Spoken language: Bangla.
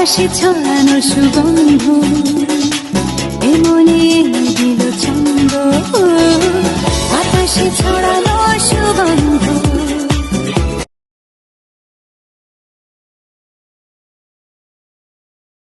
বাতাসে ছড়ানো সুগন্ধ এমনি দিল ছন্দ। বাতাসে ছড়ানো